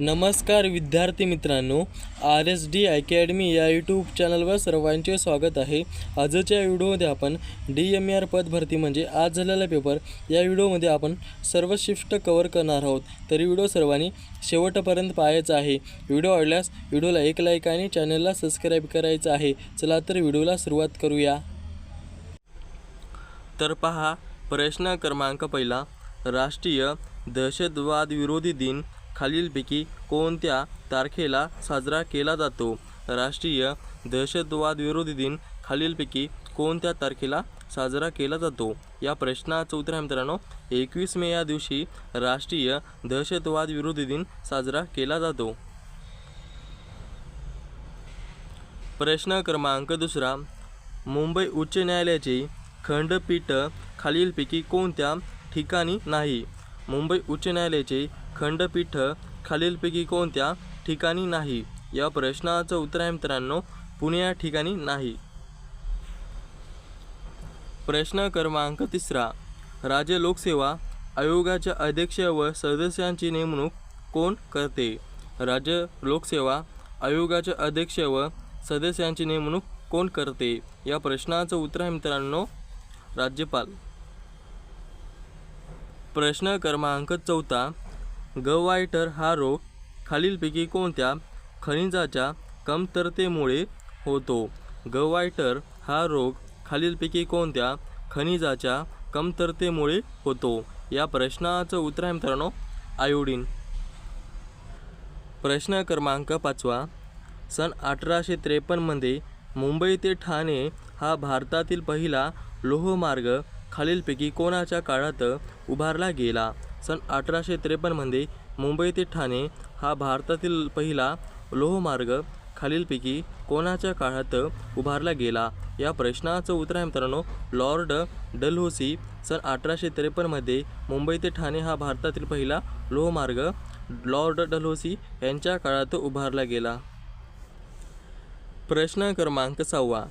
नमस्कार विद्यार्थी मित्रांनो आर एस डी अकॅडमी या यूट्यूब चॅनलवर सर्वांचे स्वागत आहे. आजच्या व्हिडिओमध्ये आपण डी एम आर पद भरती म्हणजे आज झालेला पेपर या व्हिडिओमध्ये आपण सर्व शिफ्ट कवर करणार आहोत. तरी व्हिडिओ सर्वांनी शेवटपर्यंत पाहायचा आहे. व्हिडिओ आवडल्यास व्हिडिओला एक लाईक आणि चॅनलला सबस्क्राईब करायचं आहे. चला तर व्हिडिओला सुरुवात करूया. तर पहा प्रश्न क्रमांक पहिला राष्ट्रीय दहशतवाद विरोधी दिन खालीलपैकी कोणत्या तारखेला साजरा केला जातो? राष्ट्रीय दहशतवाद विरोधी दिन खालीलपैकी कोणत्या तारखेला साजरा केला जातो? या प्रश्नाचं उत्तर आहे मित्रांनो एकवीस मे या दिवशी राष्ट्रीय दहशतवाद विरोधी दिन साजरा केला जातो. प्रश्न क्रमांक दुसरा मुंबई उच्च न्यायालयाचे खंडपीठ खालीलपैकी कोणत्या ठिकाणी नाही? मुंबई उच्च न्यायालयाचे खंडपीठ खालीलपैकी कोणत्या ठिकाणी नाही? या प्रश्नाचं उत्तर आहे मित्रांनो पुणे या ठिकाणी नाही. प्रश्न क्रमांक तिसरा. राज्य लोकसेवा आयोगाच्या अध्यक्ष व सदस्यांची नेमणूक कोण करते? राज्य लोकसेवा आयोगाचे अध्यक्ष व सदस्यांची नेमणूक कोण करते? या प्रश्नाचं उत्तर आहे मित्रांनो राज्यपाल. प्रश्न क्रमांक चौथा. गवायटर हा रोग खालीलपैकी कोणत्या खनिजाच्या कमतरतेमुळे होतो? गवायटर हा रोग खालीलपैकी कोणत्या खनिजाच्या कमतरतेमुळे होतो? या प्रश्नाचं उत्तर आहे मित्रांनो आयोडीन. प्रश्न क्रमांक पाचवा. सन अठराशे त्रेपन्नमध्ये मुंबई ते ठाणे हा भारतातील पहिला लोहमार्ग खालीलपैकी कोणाच्या काळात उभारला गेला? सन अठराशे त्रेपन्नमध्ये मुंबई ते ठाणे हा भारतातील पहिला लोहमार्ग खालीलपैकी कोणाच्या काळात उभारला गेला? या प्रश्नाचं उत्तर आहे मित्रांनो लॉर्ड डलहोसी सन अठराशे त्रेपन्नमध्ये मुंबई ते ठाणे हा भारतातील पहिला लोहमार्ग लॉर्ड डलहोसी यांच्या काळात उभारला गेला. प्रश्न क्रमांक सहावा.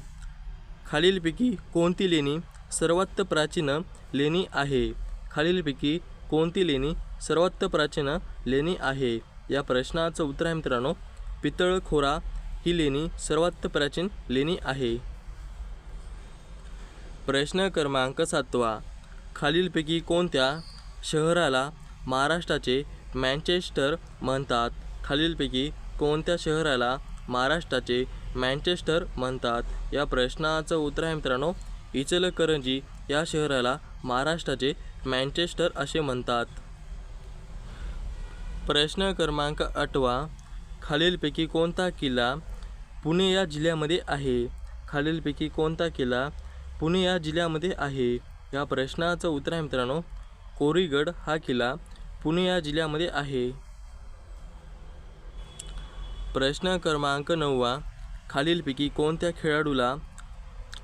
खालीलपैकी कोणती लेणी सर्वात प्राचीन लेणी आहे? खालीलपैकी कोणती लेणी सर्वात प्राचीन लेणी आहे? या प्रश्नाचं उत्तर आहे मित्रांनो पितळखोरा ही लेणी सर्वात प्राचीन लेणी आहे. प्रश्न क्रमांक सातवा. खालीलपैकी कोणत्या शहराला महाराष्ट्राचे मँचेस्टर म्हणतात? खालीलपैकी कोणत्या शहराला महाराष्ट्राचे मँचेस्टर म्हणतात? या प्रश्नाचं उत्तर आहे मित्रांनो इचलकरंजी या शहराला महाराष्ट्राचे मँचेस्टर असे म्हणतात. प्रश्न क्रमांक आठवा. खालीलपैकी कोणता किल्ला पुणे या जिल्ह्यामध्ये आहे? खालीलपैकी कोणता किल्ला पुणे या जिल्ह्यामध्ये आहे? या प्रश्नाचं उत्तर आहे मित्रांनो कोरीगड हा किल्ला पुणे या जिल्ह्यामध्ये आहे. प्रश्न क्रमांक नववा. खालीलपैकी कोणत्या खेळाडूला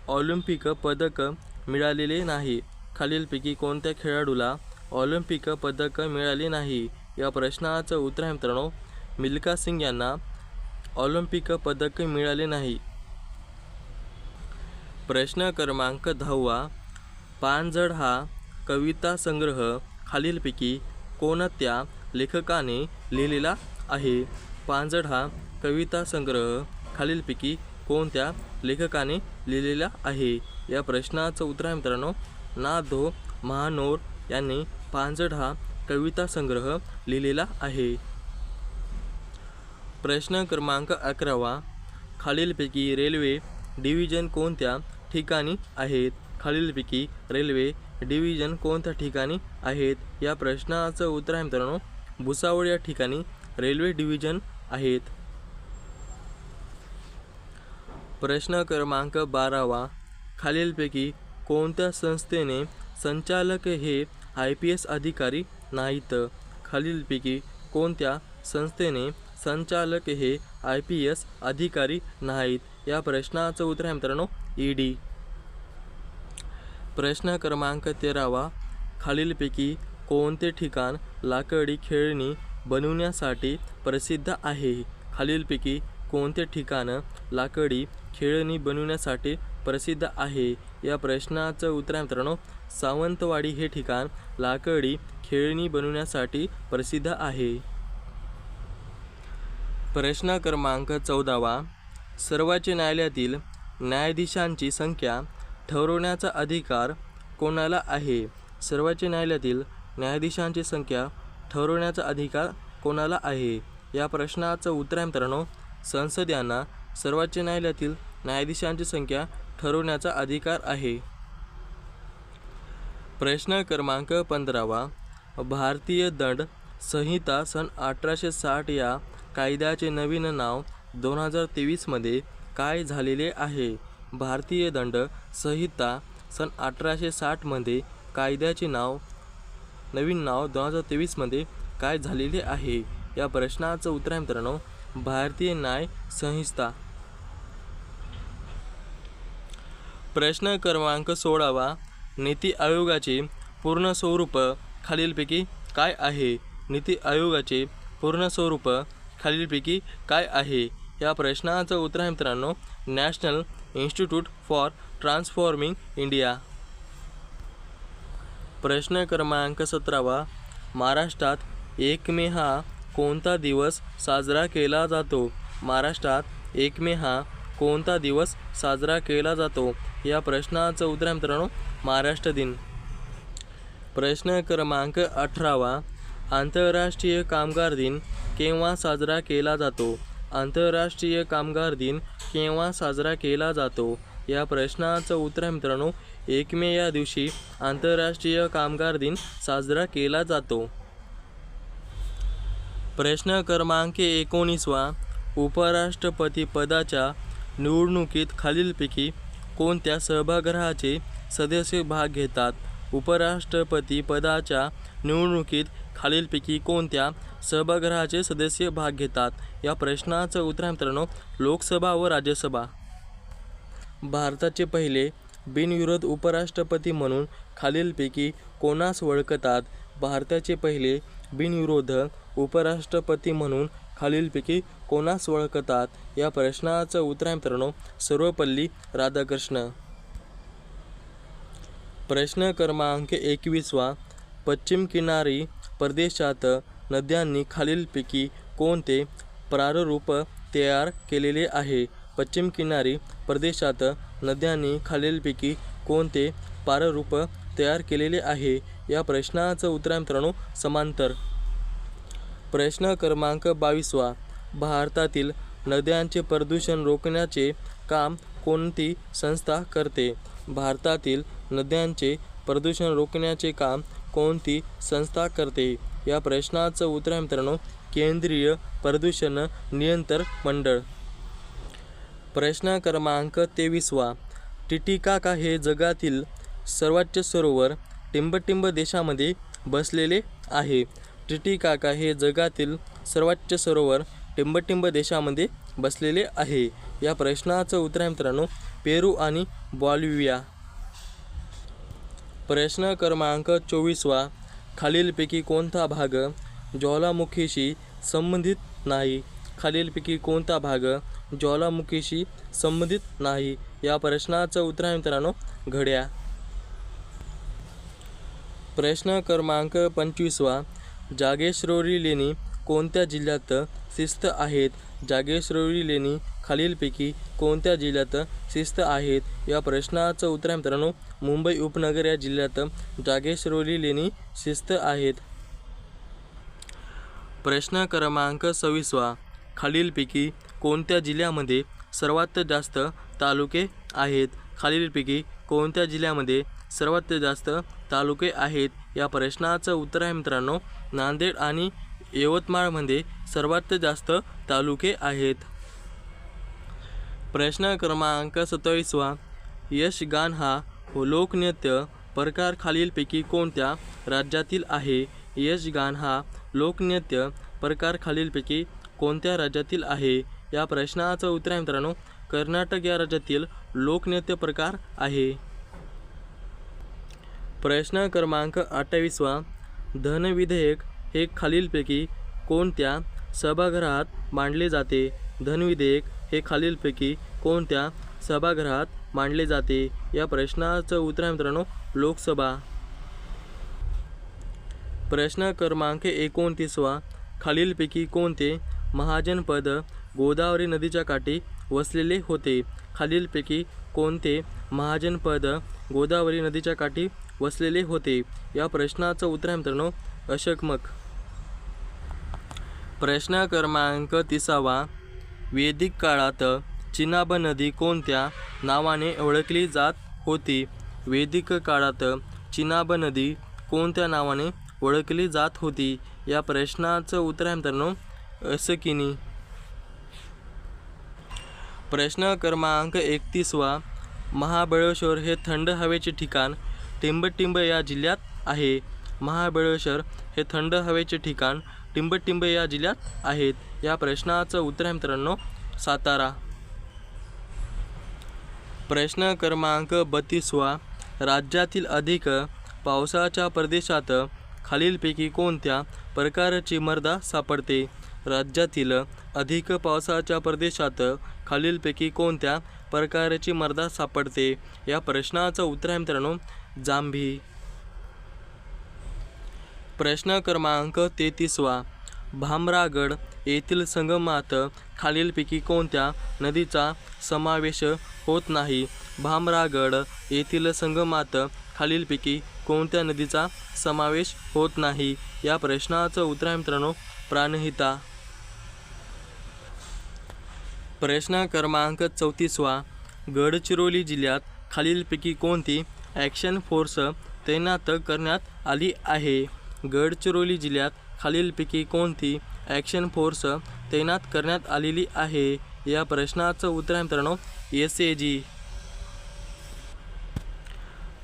ऑलिम्पिक पदक मिळालेले नाही? खालीलपैकी कोणत्या खेळाडूला ऑलिम्पिक पदक मिळाली नाही? या प्रश्नाचं उत्तर आहे मित्रांनो मिल्खा सिंग यांना ऑलिम्पिक पदक मिळाले नाही. प्रश्न क्रमांक दहावा पानझड हा कविता संग्रह खालीलपैकी कोणत्या लेखकाने लिहिलेला आहे? पानझड हा कविता संग्रह खालीलपैकी कोणत्या लेखकाने लिहिलेला आहे? या प्रश्नाचं उत्तर आहे मित्रांनो ना धो महानोर यांनी पानझड हा कविता संग्रह लिहिलेला आहे. प्रश्न क्रमांक अकरावा. खालीलपैकी रेल्वे डिव्हिजन कोणत्या ठिकाणी आहेत? खालीलपैकी रेल्वे डिव्हिजन कोणत्या ठिकाणी आहेत? या प्रश्नाचं उत्तर आहे मित्रांनो भुसावळ या ठिकाणी रेल्वे डिव्हिजन आहेत. प्रश्न क्रमांक बारावा. खालीलपैकी कोणत्या संस्थेने संचालक हे आय पी एस अधिकारी नाहीत? खालीलपैकी कोणत्या संस्थेने संचालक हे आय पी एस अधिकारी नाहीत? या प्रश्नाचं उत्तर आहे मित्रांनो ई डी. प्रश्न क्रमांक तेरावा. खालीलपैकी कोणते ठिकाण लाकडी खेळणी बनवण्यासाठी प्रसिद्ध आहे? खालीलपैकी कोणते ठिकाण लाकडी खेळणी बनवण्यासाठी प्रसिद्ध आहे? या प्रश्नाचं उत्तर आहे मित्रांनो सावंतवाडी हे ठिकाण लाकडी खेळणी बनवण्यासाठी प्रसिद्ध आहे. प्रश्न क्रमांक चौदावा. सर्वोच्च न्यायालयातील न्यायाधीशांची संख्या ठरवण्याचा अधिकार कोणाला आहे? सर्वोच्च न्यायालयातील न्यायाधीशांची संख्या ठरवण्याचा अधिकार कोणाला आहे? या प्रश्नाचं उत्तर आहे मित्रांनो संसद यांना सर्वोच्च न्यायालयातील न्यायाधीशांची संख्या ठरवण्याचा अधिकार आहे. प्रश्न क्रमांक पंधरावा. भारतीय दंड संहिता सन अठराशे साठ या कायद्याचे नवीन नाव दोन हजार तेवीसमध्ये काय झालेले आहे? भारतीय दंड संहिता सन अठराशे साठमध्ये कायद्याचे नाव नवीन नाव दोन हजार तेवीसमध्ये काय झालेले आहे? या प्रश्नाचं उत्तर आहे मित्रांनो भारतीय न्याय संहिता. प्रश्न क्रमांक सोळावा. नीती आयोगाचे पूर्ण स्वरूप खालीलपैकी काय आहे? नीती आयोगाचे पूर्ण स्वरूप खालीलपैकी काय आहे? या प्रश्नाचं उत्तर आहे मित्रांनो National Institute for Transforming India. प्रश्न क्रमांक सतरावा. महाराष्ट्रात एक मे हा कोणता दिवस साजरा केला जातो? महाराष्ट्रात एक मे हा कोणता दिवस साजरा केला जातो? या प्रश्नाचं उत्तर आहे मित्रांनो महाराष्ट्र दिन. प्रश्न क्रमांक अठरावा. आंतरराष्ट्रीय कामगार दिन केव्हा साजरा केला जातो? आंतरराष्ट्रीय कामगार दिन केव्हा साजरा केला जातो? या प्रश्नाचं उत्तर आहे मित्रांनो एक मे या दिवशी आंतरराष्ट्रीय कामगार दिन साजरा केला जातो. प्रश्न क्रमांक एकोणीसवा. उपराष्ट्रपती पदाच्या निवडणुकीत खालीलपैकी कोणत्या सभागृहाचे सदस्य भाग घेतात? उपराष्ट्रपती पदाच्या निवडणुकीत खालीलपैकी कोणत्या सभागृहाचे सदस्य भाग घेतात? या प्रश्नाचं उत्तर आहे मित्रांनो लोकसभा व राज्यसभा. भारताचे पहिले बिनविरोध उपराष्ट्रपती म्हणून खालीलपैकी कोणास ओळखतात? भारताचे पहिले बिनविरोध उपराष्ट्रपती म्हणून खालीलपैकी कोणास ओळखतात? या प्रश्नाचं उत्तर आहे मित्रांनो सर्वपल्ली राधाकृष्ण. प्रश्न क्रमांक एकवीसवा पश्चिम किनारी प्रदेशात नद्यांनी खालीलपैकी कोणते प्रारूप तयार केलेले आहे? पश्चिम किनारी प्रदेशात नद्यांनी खालीलपैकी कोणते प्रारूप तयार केलेले आहे? या प्रश्नाचं उत्तर आहे मित्रांनो समांतर. प्रश्न क्रमांक बावीसवा भारतातील नद्यांचे प्रदूषण रोखण्याचे काम कोणती संस्था करते? भारतातील नद्यांचे प्रदूषण रोखण्याचे काम कोणती संस्था करते? या प्रश्नाचं उत्तर आहे मित्रांनो केंद्रीय प्रदूषण नियंत्रण मंडळ. प्रश्न क्रमांक तेवीसवा. टिटिकाका हे जगातील सर्वोच्च सरोवर टिंबटिंब देशामध्ये बसलेले आहे. टिटिकाका हे जगातील सर्वोच्च सरोवर टिंबटिंब देशामध्ये बसलेले आहे. या प्रश्नाचं उत्तर आहे मित्रांनो पेरू आणि बॉलिव्हिया. प्रश्न क्रमांक चोवीसवा. खालीलपैकी कोणता भाग ज्वालामुखीशी संबंधित नाही? खालीलपैकी कोणता भाग ज्वालामुखीशी संबंधित नाही? या प्रश्नाचं उत्तर आहे मित्रांनो घड्या. प्रश्न क्रमांक पंचवीसवा. जागेश्वरी लेणी कोणत्या जिल्ह्यात शिस्त आहेत? जागेश्वरी लेणी खालीलपैकी कोणत्या जिल्ह्यात शिस्त आहेत? या प्रश्नाचं उत्तर आहे मित्रांनो मुंबई उपनगर या जिल्ह्यात जागेश्वरी लेणी शिस्त आहेत. प्रश्न क्रमांक सव्वीसवा. खालीलपैकी कोणत्या जिल्ह्यामध्ये सर्वात जास्त तालुके आहेत? खालीलपैकी कोणत्या जिल्ह्यामध्ये सर्वात जास्त तालुके आहेत? या प्रश्नाचं उत्तर आहे मित्रांनो नांदेड आणि यवतमाळमध्ये सर्वात जास्त तालुके आहेत. प्रश्न क्रमांक सत्तावीसवा. यशगान हा लोकनृत्य प्रकार खालीलपैकी कोणत्या राज्यातील आहे? यशगान हा लोकनृत्य प्रकार खालीलपैकी कोणत्या राज्यातील आहे? या प्रश्नाचं उत्तर आहे मित्रांनो कर्नाटक या राज्यातील लोकनृत्य प्रकार आहे. प्रश्न क्रमांक अठ्ठावीसवा. धन विधेयक हे खालीलपैकी कोणत्या सभागृहात मांडले जाते? धनविधेयक हे खालीलपैकी कोणत्या सभागृहात मांडले जाते? या प्रश्नाचं उत्तर आहे मित्रांनो लोकसभा. प्रश्न क्रमांक एकोणतीसवा. खालीलपैकी कोणते महाजनपद गोदावरी नदीच्या काठी वसलेले होते? खालीलपैकी कोणते महाजनपद गोदावरी नदीच्या काठी वसलेले होते? या प्रश्नाचं उत्तर आहे मित्रांनो अशकमक प्रश्न क्रमांक तिसावा. वैदिक काळात चिनाब नदी कोणत्या नावाने ओळखली जात होती? वैदिक काळात चिनाब नदी कोणत्या नावाने ओळखली जात होती? या प्रश्नाचं उत्तर आहे मित्रांनो असकिनी प्रश्न क्रमांक एकतीसवा. महाबळेश्वर हे थंड हवेचे ठिकाण टिंबटिंब या जिल्ह्यात आहे. महाबळेश्वर हे थंड हवेचे ठिकाण टिंबटिंब या जिल्ह्यात आहेत. या प्रश्नाचं उत्तर आहे मित्रांनो सातारा. प्रश्न क्रमांक बत्तीसवा. राज्यातील अधिक पावसाच्या प्रदेशात खालीलपैकी कोणत्या प्रकारची मर्दा सापडते? राज्यातील अधिक पावसाच्या प्रदेशात खालीलपैकी कोणत्या प्रकारची मर्दा सापडते? या प्रश्नाचं उत्तर आहे मित्रांनो जांभी. प्रश्न क्रमांक तेहतीसवा. भामरागड येथील संगमात खालीलपैकी कोणत्या नदीचा समावेश होत नाही? भामरागड येथील संगमात खालीलपैकी कोणत्या नदीचा समावेश होत नाही? या प्रश्नाचं उत्तर आहे मित्रांनो प्राणहिता. प्रश्न क्रमांक चौतीसवा. गडचिरोली जिल्ह्यात खालीलपैकी कोणती ॲक्शन फोर्स तैनात करण्यात आली आहे? गडचिरोली जिल्ह्यात खालीलपैकी कोणती ॲक्शन फोर्स तैनात करण्यात आलेली आहे? या प्रश्नाचं उत्तर आहे मित्रांनो एस ए जी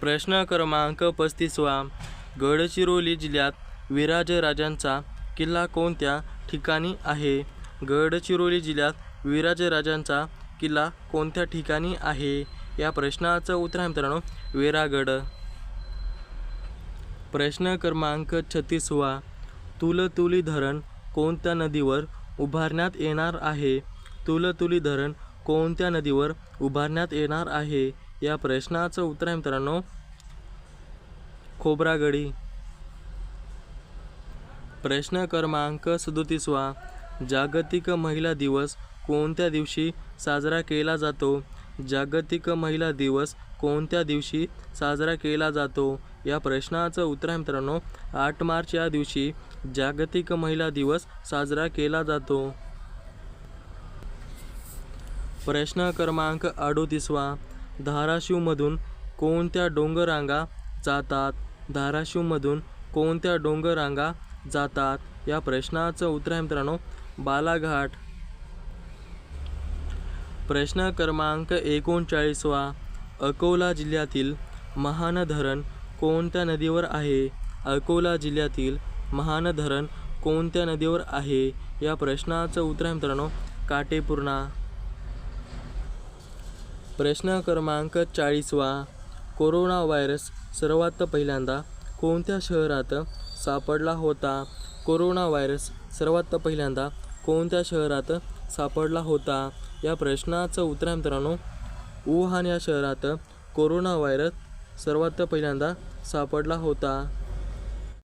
प्रश्न क्रमांक पस्तीसवा. गडचिरोली जिल्ह्यात विराजराजांचा किल्ला कोणत्या ठिकाणी आहे? गडचिरोली जिल्ह्यात विराजराजांचा किल्ला कोणत्या ठिकाणी आहे? या प्रश्नाचं उत्तर आहे मित्रांनो वेरागड. प्रश्न क्रमांक छत्तीसवा. तुलतुली धरण कोणत्या नदीवर उभारण्यात येणार आहे? तुलतुली धरण कोणत्या नदीवर उभारण्यात येणार आहे? या प्रश्नाचं उत्तर आहे मित्रांनो खोब्रागडी. प्रश्न क्रमांक सदोतीसवा. जागतिक महिला दिवस कोणत्या दिवशी साजरा केला जातो? जागतिक महिला दिवस कोणत्या दिवशी साजरा केला जातो? या प्रश्नाचं उत्तर आहे मित्रांनो आठ मार्च या दिवशी जागतिक महिला दिवस साजरा केला जातो. प्रश्न क्रमांक अडोतीसवा. धाराशिवमधून कोणत्या डोंगररांगा जातात? धाराशिवमधून कोणत्या डोंगररांगा जातात? या प्रश्नाचं उत्तर आहे मित्रांनो बालाघाट. प्रश्न क्रमांक एकोणचाळीसवा. अकोला जिल्ह्यातील महान धरण कोणत्या नदीवर आहे? अकोला जिल्ह्यातील महान धरण कोणत्या नदीवर आहे? या प्रश्नाचं उत्तर आहे मित्रांनो काटेपूर्णा. प्रश्न क्रमांक चाळीसवा कोरोना व्हायरस सर्वात पहिल्यांदा कोणत्या शहरात सापडला होता? कोरोना व्हायरस सर्वात पहिल्यांदा कोणत्या शहरात सापडला होता? या प्रश्नाचं उत्तर आहे मित्रांनो वुहान या शहरात कोरोना व्हायरस सर्वात पहिल्यांदा सापडला होता.